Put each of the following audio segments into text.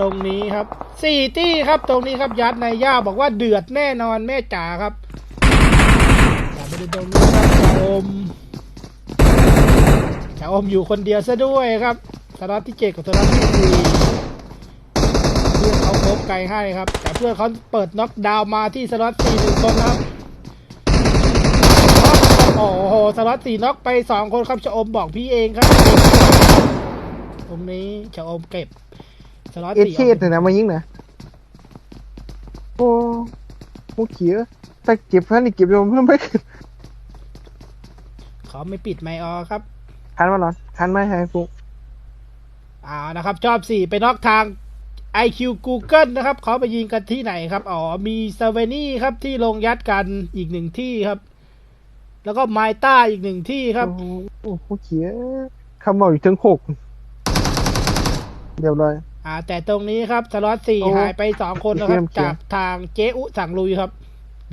ตรงนี้ครับสี่ตี้ครับตรงนี้ครับยัดในย่าบอกว่าเดือดแน่นอนแม่จ๋าครับอย่าไปดูตรงนี้ครับชาอมชาอมอยู่คนเดียวซะด้วยครับสล็อตที่เจ็ดกับสล็อตที่สี่เพื่อนเขาพบไกลให้ครับ แต่เพื่อนเขาเปิดน็อกดาวมาที่สล็อตสี่หนึ่งคนครับโอ้โหสล็อตสี่น็อกไปสองคนครับชะอมบอกพี่เองครับ ตรงนี้ชะอมเก็บ สล็อตเอสี่เชดเนี่ยนะมายิงนะโอ้มุกเขียแต่เก็บพันนี่เก็บโยมเพิ่มไม่ขึ้นเขาไม่ปิดไมค์ออครับ ทันมาหรอทันไหมไฮฟุกอ่านะครับชอบสี่ไปน็อกทาง IQ Google นะครับเขาไปยิงกันที่ไหนครับ อ๋อ มีเซเวนี่ครับที่ลงยัดกันอีกหนึ่งที่ครับ แล้วก็ไมต้าอีกหนึ่งที่ครับ โอ้โหมุกเขียคำบอกอยู่ถึงหกเรียบร้อย อ่า แต่ตรงนี้ครับสล็อตสี่โอ้หายไปสองคนนะครับเขียนจากทางเจ๊อุสั่งลุยครับ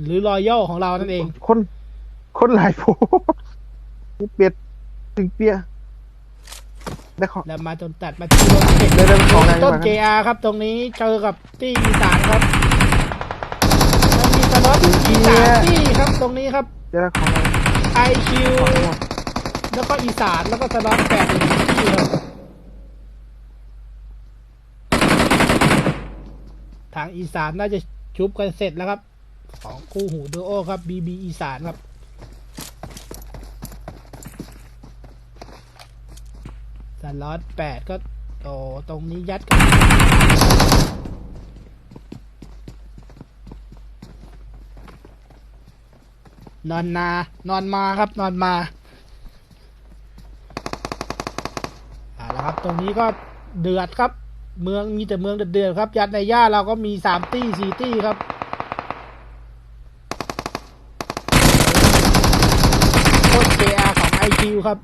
หรือรอยัลของเรานั่นเอง คนคนหลายโพนี่เปียดถึงเปียได้ขอแล้วมาจนตัดมาที่รถเก็บเดี๋ยวเดี๋ยวของอะไรต้นก่อนครับ JR ครับ ตรงนี้เจอกับตี้อีสานครับแล้วมีสล็อตอีสานตี้ครับตรงนี้ครับเดี๋ยวได้ของอะไร IQ ของอะไรแล้วก็อีสานแล้วก็สล็อตแปดอีกที่ครับ ทางอีสานน่าจะชุบกันเสร็จแล้วครับ ของคู่หูดูโอครับ BB อีสานครับสล็อตแปดก็โอ้ตรงนี้ยัดกันนอนนา นอนมาครับ นอนมาเอาละครับ ตรงนี้ก็เดือดครับ เมืองมีแต่เมืองเดือดๆครับ ยัดในย่าเราก็มีสามตี้สี่ตี้ครับโคตร JR ของ IQ ครับ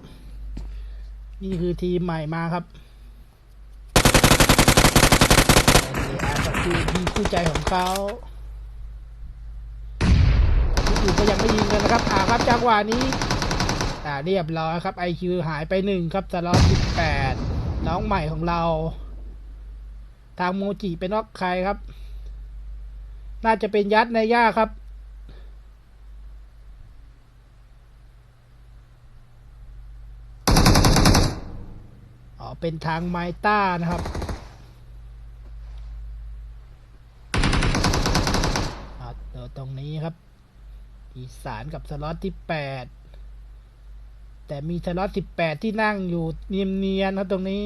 นี่คือทีมใหม่มาครับ JR ก็คือทีมคู่ใจของเขาที่อื่นก็ยังไม่ยิงกันนะครับอ่าครับจังหวะนี้อ่าเรียบร้อยครับ IQ หายไปหนึ่งครับสล็อตสิบแปดน้องใหม่ของเรา ทางโมจิเป็นนอกใครครับ น่าจะเป็นยัดในย่าครับ อ๋อ เป็นทางไมต้านะครับอ่าเดี๋ยวตรงนี้ครับ อีสานกับสล็อตที่แปดแต่มีสล็อตสิบแปดที่นั่งอยู่เนียนๆครับตรงนี้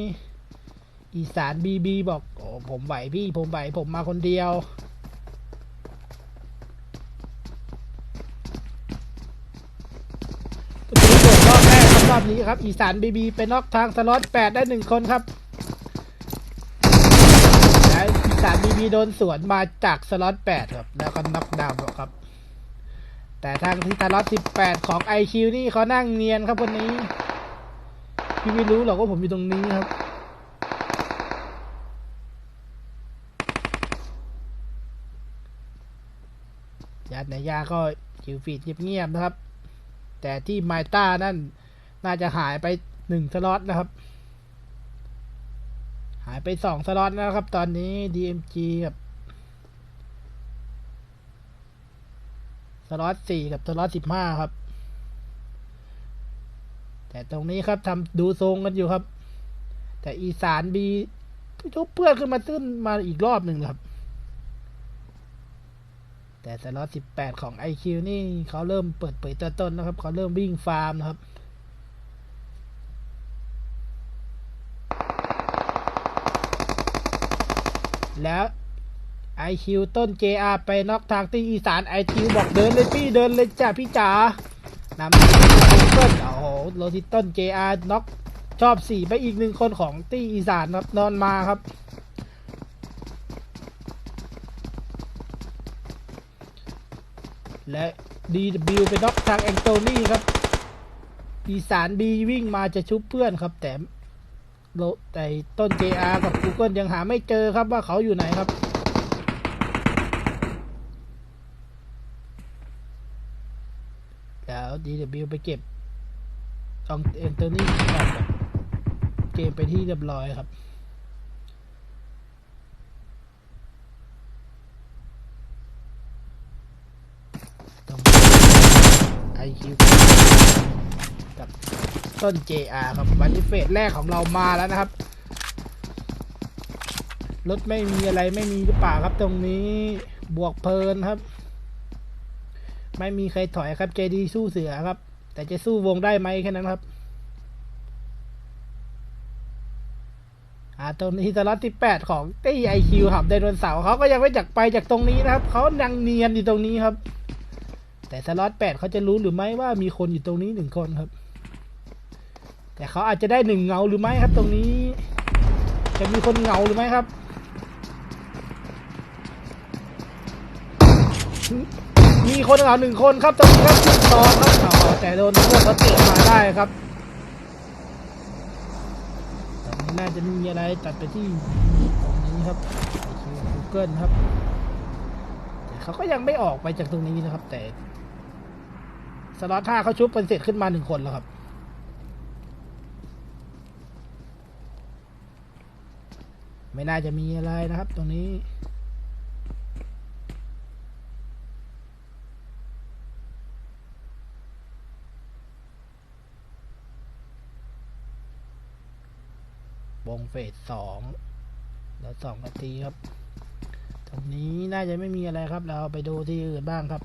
อีสานบีบีบอกโอ้ผมไหวพี่ผมไหวผมมาคนเดียว รอบแรกครับรอบนี้ครับ อีสานบีบีไปนอกทางสล็อตแปดได้หนึ่งคนครับและอีสานบีบีโดนสวนมาจากสล็อตแปดครับแล้วก็น็อกดาวน์ครับ แต่ทางที่สล็อตสิบแปดของไอคิวนี่เขานั่งเนียนครับวันนี้ พี่ไม่รู้หรอกว่าผมอยู่ตรงนี้ครับ ญาติในยาก็คิวฟีดเงียบๆนะครับ แต่ที่ไมต้านั่นน่าจะหายไปหนึ่งสล็อตนะครับ หายไปสองสล็อตนะครับ ตอนนี้ DMG กับสล็อตสี่กับสล็อตสิบห้าครับ แต่ตรงนี้ครับทำดูทรงกันอยู่ครับ แต่อีสานบีทุบเพื่อนขึ้นมาขึ้นมาอีกรอบหนึ่งครับ แต่สล็อตสิบแปดของ IQ นี่เขาเริ่มเปิดเผยตัวตนนะครับเขาเริ่มวิ่งฟาร์มนะครับแล้ว IQ ต้น JR ไปน็อกทางที่อีสาน IQ บอกเดินเลยพี่เดินเลยจ้ะพี่จ๋านำต้นโอ้โหโรซิต้น JR น็อกชอบสี่ไปอีกหนึ่งคนของตี้อีสานครับนอนมาครับ และ DW ไปน็อกทางแองโตนี่ครับ อีสานบีวิ่งมาจะชุบเพื่อนครับ แต่แต่ต้น JR กับ Google ยังหาไม่เจอครับว่าเขาอยู่ไหนครับแล้ว DW ไปเก็บตองแองโตนี่ออกจากเกมไปที่เรียบร้อยครับ คิวกับต้น JR ครับวันนี้เฟสแรกของเรามาแล้วนะครับ รถไม่มีอะไรไม่มีหรือเปล่าครับตรงนี้บวกเพลินครับ ไม่มีใครถอยครับเจดีสู้เสือครับ แต่จะสู้วงได้ไหมแค่นั้นครับอ่าตรงนี้สล็อตที่แปดของตี้ไอคิวครับไดโนเสาร์เขาก็ยังไม่จากไปจากตรงนี้นะครับ เขายังเนียนอยู่ตรงนี้ครับ แต่สล็อตแปดเขาจะรู้หรือไม่ว่ามีคนอยู่ตรงนี้หนึ่งคนครับ แต่เขาอาจจะได้หนึ่งเงาหรือไม่ครับ ตรงนี้ จะมีคนเงาหรือไม่ครับมีคนเหงาหนึ่งคนครับตรงนี้ครับจุดสองครับอ๋อแต่โดนพวกเขาเตะมาได้ครับตรงนี้น่าจะไม่มีอะไรตัดไปที่ตรงนี้ครับไอคิวกูเกิลครับแต่เขาก็ยังไม่ออกไปจากตรงนี้นะครับ แต่ สล็อตห้าเขาชุบเป็นเสร็จขึ้นมาหนึ่งคนแล้วครับไม่น่าจะมีอะไรนะครับ ตรงนี้ วงเฟสสองแล้วสองนาทีครับ ตรงนี้น่าจะไม่มีอะไรครับ เราไปดูที่อื่นบ้างครับ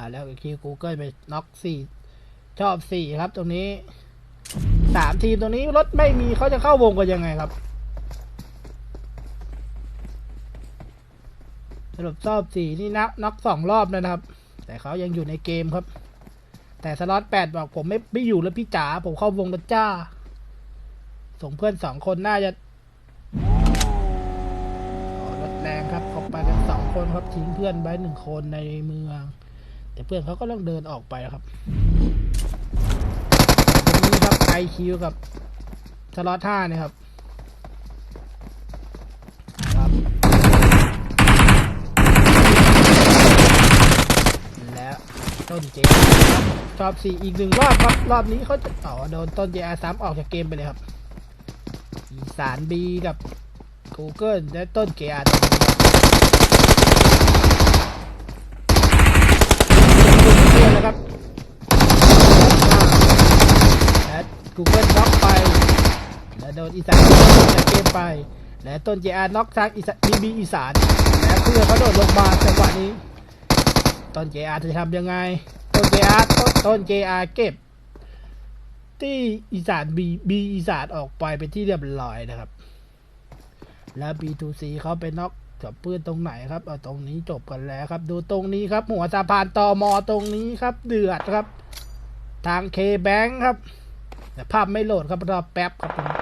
อ่าแล้วก็คีย์ Google ไปน็อกสี่ชอบสี่ครับตรงนี้สามทีมตรงนี้รถไม่มีเขาจะเข้าวงกันยังไงครับสรุปชอบสี่นี่นับน็อกสองรอบนะครับ แต่เขายังอยู่ในเกมครับ แต่สล็อตแปดบอกผมไม่ไม่อยู่แล้วพี่จ๋าผมเข้าวงแล้วจ้า ส่งเพื่อนสองคนน่าจะรถแรงครับเขาไปกันสองคนครับทิ้งเพื่อนไว้หนึ่งคนในเมือง แต่เพื่อนเขาก็ต้องเดินออกไปครับตรงนี้ครับไอคิวกับสล็อตห้าเนี่ยครับครับและต้นเจชอบสี่อีกหนึ่งรอบครับรอบนี้เขาจะต่อโดนต้นเจอาซ้ำออกจากเกมไปเลยครับอีสานบีกับ Google และต้นเจอาตรงนี้ครับ เพื่อนนะครับและ Google น็อกไป และโดนอีสานจากเกมไป และต้นเจอาน็อกทางอีสานบีบอีสาน และเพื่อนเขาโดดลงมาจังหวะนี้ ต้นเจอาจะทำยังไง ต้นเจอาต้นต้นเจอาเก็บ ที่อีสานบีบีอีสานออกไปเป็นที่เรียบร้อยนะครับ แล้ว B2C เขาไปน็อกกับปืนตรงไหนครับเอาตรงนี้จบกันแล้วครับ ดูตรงนี้ครับ หัวสะพานตอมอตรงนี้ครับ เดือดครับ ทางเคแบงครับ แต่ภาพไม่โหลดครับรอแป๊บครับตรงนี้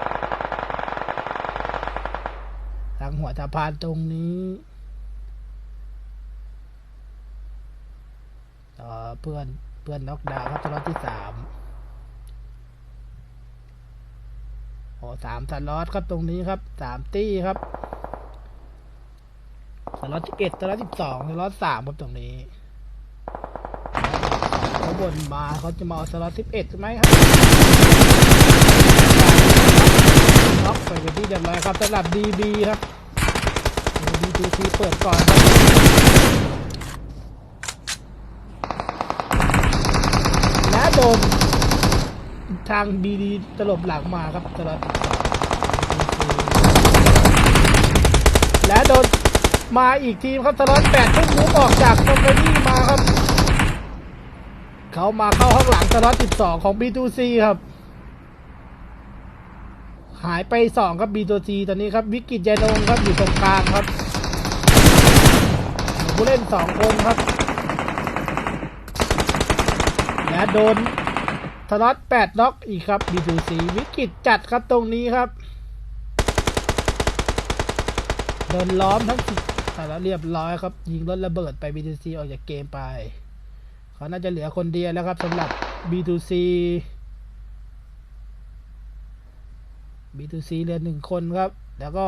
ทางหัวสะพานตรงนี้เอ่อเพื่อนเพื่อนน็อกดาวน์ครับตลอดที่สามโอ้สามสล็อตครับตรงนี้ครับสามตี้ครับสล็อตที่เอ็ดสล็อตที่สองสล็อตสามครับตรงนี้ บนมาเขาจะมาเอาสล็อตที่เอ็ดใช่ไหมครับล็อกไปเป็นที่เรียบร้อยครับสำหรับ DB ครับดีทีทีเปิดก่อนครับและโดนทางดีดีตลบหลังมาครับสล็อตและโดนมาอีกทีมครับสล็อตแปดเพิ่งมูฟออกจากตรงนี้มาครับ เขามาเข้าห้องหลังสล็อตสิบสองของ B2C ครับ หายไปสองครับ B2C ตอนนี้ครับ วิกฤตยานงครับอยู่ตรงกลางครับ ผู้เล่นสองคนครับ และโดนสล็อตแปดน็อกอีกครับ B2C วิกฤตจัดครับตรงนี้ครับโดนล้อมทั้งแต่แล้วเรียบร้อยครับ ยิงรถระเบิดไป B2C ออกจากเกมไป เขาน่าจะเหลือคนเดียวแล้วครับสำหรับ B2C B2C เหลือหนึ่งคนครับ แล้วก็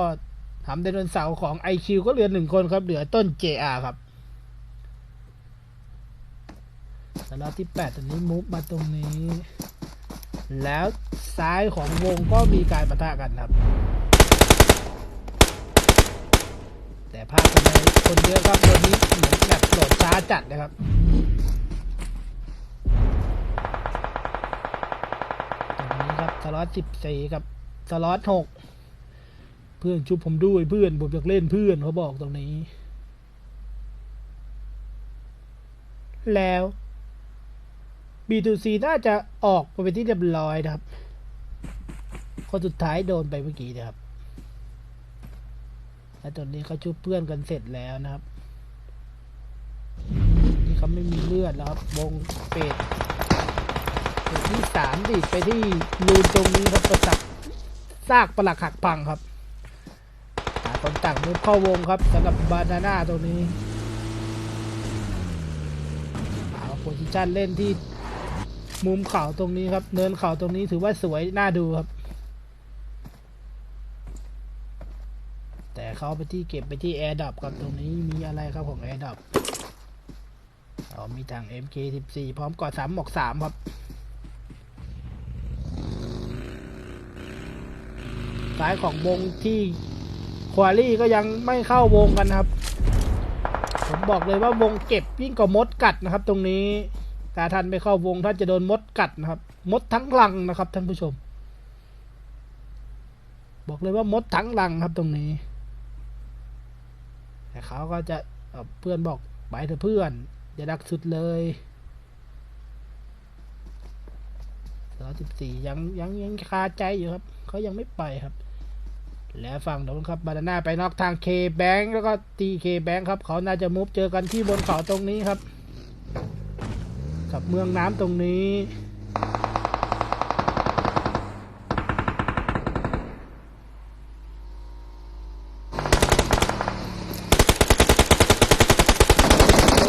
ทำไดโนเสาร์ของ IQ ก็เหลือหนึ่งคนครับ เหลือต้น JR ครับสล็อตที่ 8ตอนนี้มูฟมาตรงนี้ แล้วซ้ายของวงก็มีการประทะกันครับ แต่ภาพทำไมคนเยอะครับตัวนี้เหมือนแบบโหลดช้าจัดนะครับ สล็อตสิบสี่กับสล็อตหกเพื่อนชุบผมด้วยเพื่อนผมอยากเล่นเพื่อนเขาบอกตรงนี้ แล้ว B2C น่าจะออกไปเป็นที่เรียบร้อยนะครับ คนสุดท้ายโดนไปเมื่อกี้นะครับ และตอนนี้เขาชุบเพื่อนกันเสร็จแล้วนะครับ นี่เขาไม่มีเลือดแล้วครับวงเป็ด ที่สามดิดไปที่รูนตรงนี้ครับประสักซากปลักหักพังครับหาคนต่างมุดเข้าวงครับสำหรับบานาน่าตรงนี้เอาโพซิชันเล่นที่มุมเข่าตรงนี้ครับ เนินเข่าตรงนี้ถือว่าสวยน่าดูครับ แต่เขาไปที่เก็บไปที่แอร์ดับครับตรงนี้มีอะไรครับของแอร์ดับอ๋อมีทาง MK14 พร้อมกอดสามหมกสามครับ สายของวงที่ควอรี่ก็ยังไม่เข้าวงกันนะครับ ผมบอกเลยว่าวงเก็บยิ่งกว่ามดกัดนะครับ ตรงนี้ตาท่านไม่เข้าวงท่านจะโดนมดกัดนะครับ มดทั้งลังนะครับ ท่านผู้ชม บอกเลยว่ามดทั้งลังครับตรงนี้ แต่เขาก็จะเเพื่อนบอกไปเถอะเพื่อนอย่าดักสุดเลยร้อยสิบสี่ยังยังยังคาใจอยู่ครับ เขายังไม่ไปครับ แล้วฝั่งโน้นครับบานาน่าไปนอกทางเคแบงแล้วก็ตีเคแบงครับ เขาน่าจะมุฟเจอกันที่บนเขาตรงนี้ครับ กับเมืองน้ำตรงนี้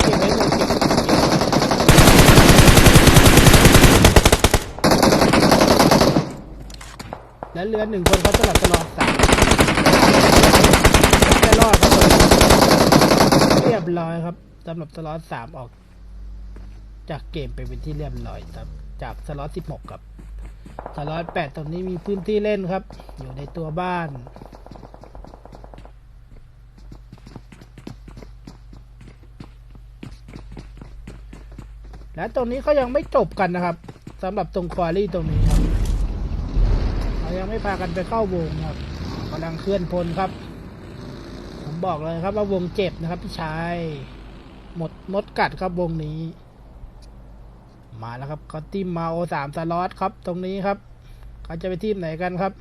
เก็บไว้เลยเก็บและเหลือหนึ่งคนเขาสลับตลอดสามรอดครับผมเร้อยครับสำหรับสล็อตสามออก จากเกมไปเป็นที่เรียบร้อยครับ จากสล็อตสิบหกครับสล็อตแปดตรงนี้มีพื้นที่เล่นครับ อยู่ในตัวบ้านและตรงนี้เขายังไม่จบกันนะครับสำหรับตรงควอรี่ตรงนี้ครับเขายังไม่พากันไปเข้าวงครับกำลังเคลื่อนพลครับ บอกเลยครับว่าวงเจ็บนะครับพี่ชายหมดมดกัดครับวงนี้ มาแล้วครับเขาทีมมาโอสามสล็อตครับตรงนี้ครับเขาจะไปทีมไหนกันครับ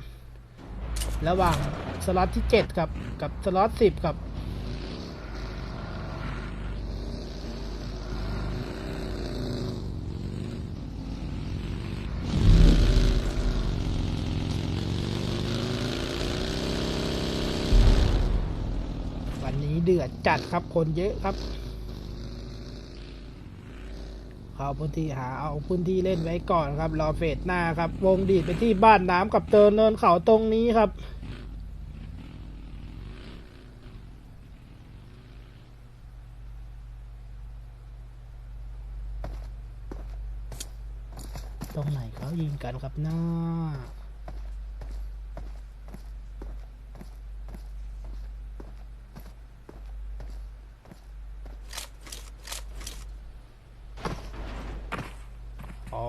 ระหว่างสล็อตที่เจ็ดครับกับสล็อตสิบครับ เดือดจัดครับคนเยอะครับเข้าพื้นที่หาเอาพื้นที่เล่นไว้ก่อนครับ รอเฟสหน้าครับ วงดีดไปที่บ้านน้ำกับเตินเนินเขาตรงนี้ครับตรงไหนเขายิงกันครับหน้า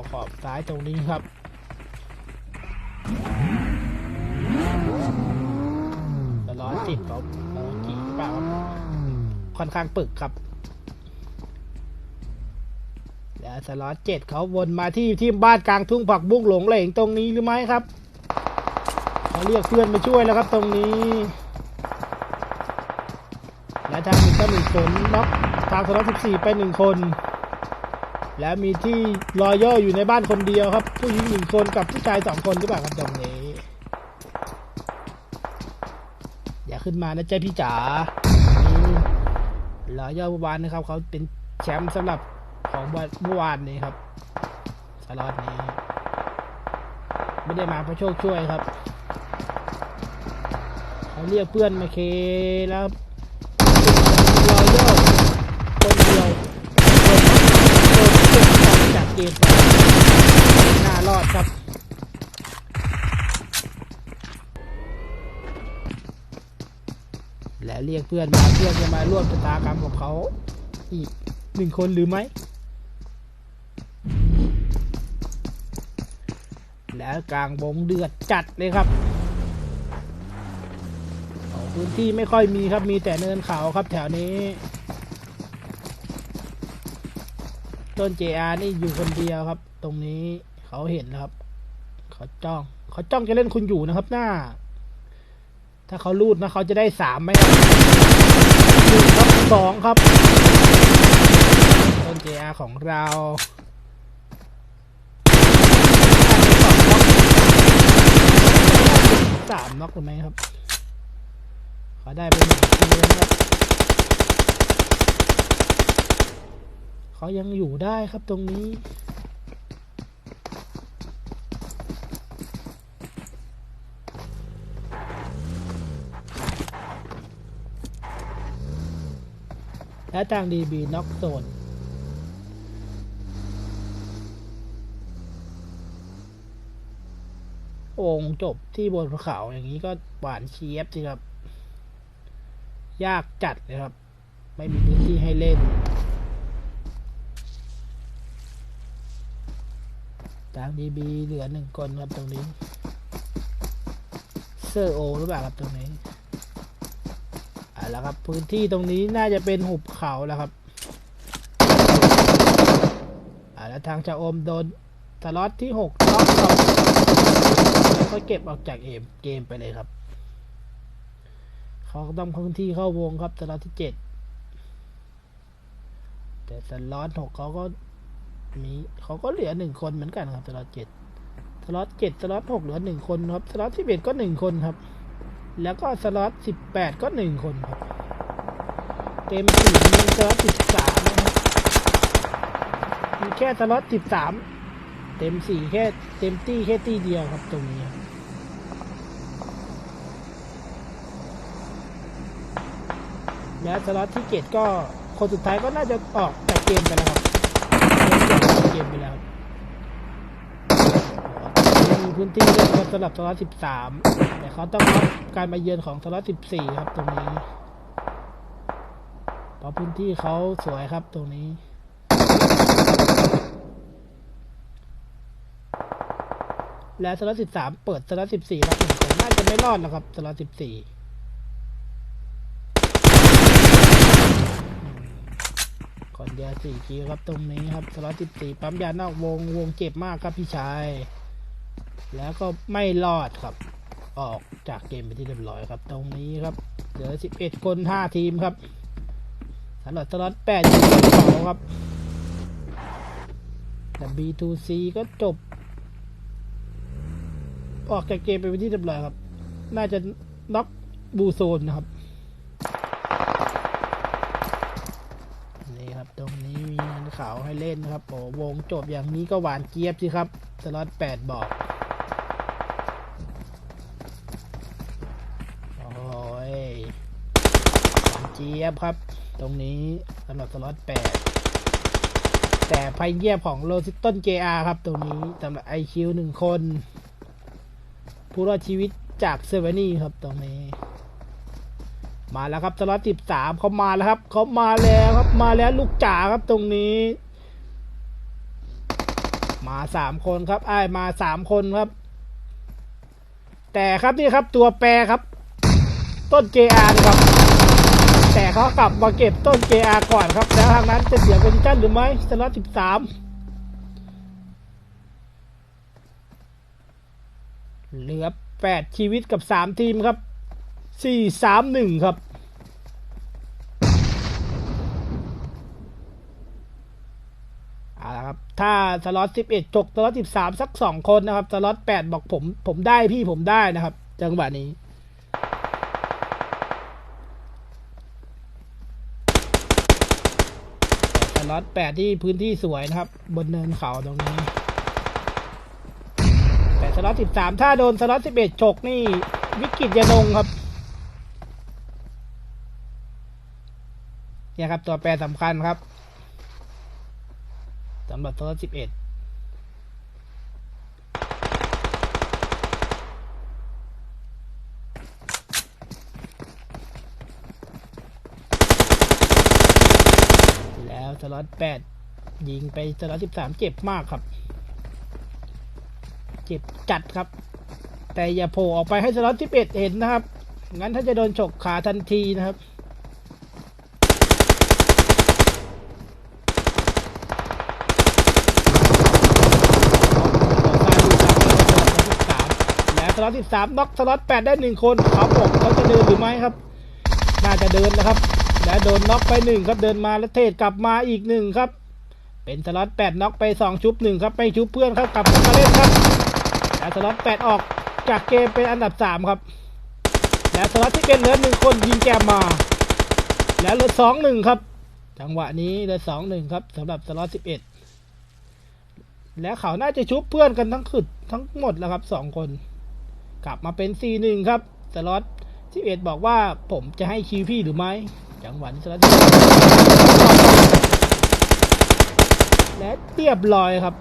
ขอขอบซ้ายตรงนี้ครับจะร้อยสิบเขาโมจิหรือเปล่าค่อนข้างปึกครับแล้วสล็อตเจ็ดเขาวนมาที่ที่บ้านกลางทุ่งผักบุ้งหลงเหลงตรงนี้หรือไม่ครับเขาเรียกเพื่อนมาช่วยแล้วครับตรงนี้ และทางนึ่งก็หนึ่งคนน็อกทางสล็อตสิบสี่ไปหนึ่งคน แล้วมีที่รอยย่ออยู่ในบ้านคนเดียวครับ ผู้หญิงหนึ่งคนกับผู้ชายสองคนหรือเปล่าครับตรงนี้ อย่าขึ้นมานะเจ้าพี่จ๋ารอยย่อเมื่อวานนะครับเขาเป็นแชมป์สำหรับของเมื่อวานนี้ครับสล็อตนี้ ไม่ได้มาเพราะโชคช่วยครับเขาเรียกเพื่อนมาเคแล้วรอยเยอคนเดียวโดนโดนเก็บออกจาก เกมน่ารอดครับและเรียกเพื่อนมาเพื่อนจะมาร่วมชะตากรรมกับเขาอีกหนึ่งคนหรือไม่แล้วกลางวงเดือดจัดเลยครับพื้นที่ไม่ค่อยมีครับมีแต่เนินเขาครับแถวนี้ ต้น JR นี่อยู่คนเดียวครับ ตรงนี้เขาเห็นนะครับ เขาจ้อง เขาจ้องจะเล่นคุณอยู่นะครับ หน้า ถ้าเขารูดนะเขาจะได้สามไหมครับหนึ่งครับสองครับ ต้น JR ของเราสามน็อกหรือไม่ครับเขาได้ไปหนึ่งทีนะครับ เขายังอยู่ได้ครับตรงนี้ และทางดีบีน็อกโซนองจบที่บนเขาอย่างนี้ก็หวานเชียบสิครับ ยากจัดเลยครับ ไม่มีพื้นที่ให้เล่น ทางดีบีเหลือหนึ่งคนครับตรงนี้เซอร์โอหรือเปล่าครับตรงนี้อ่าแล้วครับพื้นที่ตรงนี้น่าจะเป็นหุบเขาแล้วครับอ่าแล้วทางชาอมโดนสล็อตที่หกล็อกครับแล้วก็เก็บออกจากเอมเกมไปเลยครับเขาต้องพื้นที่เข้าวงครับสล็อตที่เจ็ดแต่สล็อตหกเขาก็ มีเขาก็เหลือหนึ่งคนเหมือนกันครับสล็อตเจ็ดสล็อตเจ็ดสล็อตหกเหลือหนึ่งคนครับสล็อตที่เอ็ดก็หนึ่งคนครับ แล้วก็สล็อตสิบแปดก็หนึ่งคนครับ เต็มสี่มีสล็อตสิบสามมีแค่สล็อตสิบสามเต็มสี่แค่เต็มตี้แค่ตี้เดียวครับตรงนี้และสล็อตที่เจ็ดก็คนสุดท้ายก็น่าจะออกจากเกมไปแล้วครับ เกมไปแล้วมีพื้นที่เล่นครับสำหรับสล็อตสิบสามแต่เขาต้องรับการมาเยือนของสล็อตสิบสี่ครับตรงนี้เพราะพื้นที่เขาสวยครับตรงนี้และสล็อตสิบสามเปิดสล็อตสิบสี่ครับหนึ่งคนน่าจะไม่รอดแล้วครับสล็อตสิบสี่คนเดี ยวสี่คิวครับตรงนี้ครับสล็อตสิบสี่ปั๊มยานอกวงวงเจ็บมากครับพี่ชาย แล้วก็ไม่รอดครับ ออกจากเกมไปที่เรียบร้อยครับ ตรงนี้ครับเหลือสิบเอ็ดคนห้าทีมครับสำหรับสล็อตแปดยู่ที่สองครับแต่ B2C ก็จบ ออกจากเกมไปเป็นที่เรียบร้อยครับ น่าจะน็อกบูโซนนะครับ นี่ครับ ตรงนี้มีเงิน ขาวให้เล่นครับโอ้วงจบอย่างนี้ก็หวานเจี๊ยบสิครับสล็อตแปดบอกโอ้ยหวานเจี๊ยบครับ ตรงนี้สำหรับสล็อตแปดแต่ไพ่เงียบของโรซิต้นเจอาครับ ตรงนี้สำหรับไอคิวหนึ่งคน ผู้รอดชีวิตจากเซเวนี่ครับตรงนี้ มาแล้วครับสล็อตสิบสามเขามาแล้วครับเขามาแล้วครับมาแล้วลูกจ๋าครับตรงนี้ มาสามคนครับไอ้มาสามคนครับ แต่ครับนี่ครับตัวแปรครับ ต้น JR นะครับ แต่เขากลับมาเก็บต้น JR ก่อนครับ แล้วทางนั้นจะเสียโพซิชั่นหรือไม่สล็อตสิบสามเหลือแปดชีวิตกับสามทีมครับ สี่สามหนึ่งครับ เอาละครับ ถ้าสล็อตสิบเอ็ดจกสล็อตสิบสามสักสองคนนะครับ สล็อตแปดบอกผม ผมได้พี่ผมได้นะครับ จังหวะนี้สล็อตแปดที่พื้นที่สวยนะครับ บนเนินเขาตรงนี้ แต่สล็อตสิบสามถ้าโดนสล็อตสิบเอ็ดฉกนี่ วิกฤตยานงครับ เนี่ยครับตัวแปรสำคัญครับสำหรับตัวสิบเอ็ดแล้วสล็อตแปดยิงไปสล็อตสิบสามเจ็บมากครับ เจ็บจัดครับ แต่อย่าโผล่ออกไปให้สล็อตสิบเอ็ดเห็นนะครับ งั้นถ้าจะโดนฉกขาทันทีนะครับ และสล็อต13น็อกสล็อต8ได้หนึ่งคนเขาบอกเขาจะเดินหรือไม่ครับ น่าจะเดินนะครับ และโดนน็อกไปหนึ่งครับเดินมาแล้วเทศกลับมาอีกหนึ่งครับ เป็นสล็อต8น็อกไป2ชุบหนึ่งครับไม่ชุบเพื่อนครับกลับมาเล่นครับและสล็อต8ออกจากเกมเป็นอันดับ3ครับ และสล็อตที่เป็นเหลือหนึ่งคนยิงแกมมา แล้วเหลือสองหนึ่งครับ จังหวะนี้เหลือสองหนึ่งครับสำหรับสล็อต11แล้วเขาน่าจะชุบเพื่อนกันทั้งขึ้นทั้งหมดแล้วครับสองคน กลับมาเป็น 4-1 ครับสล็อต11 บอกว่าผมจะให้คิวพี่หรือไม่จังหวะนี้สล็อตและเรียบร้อยครับ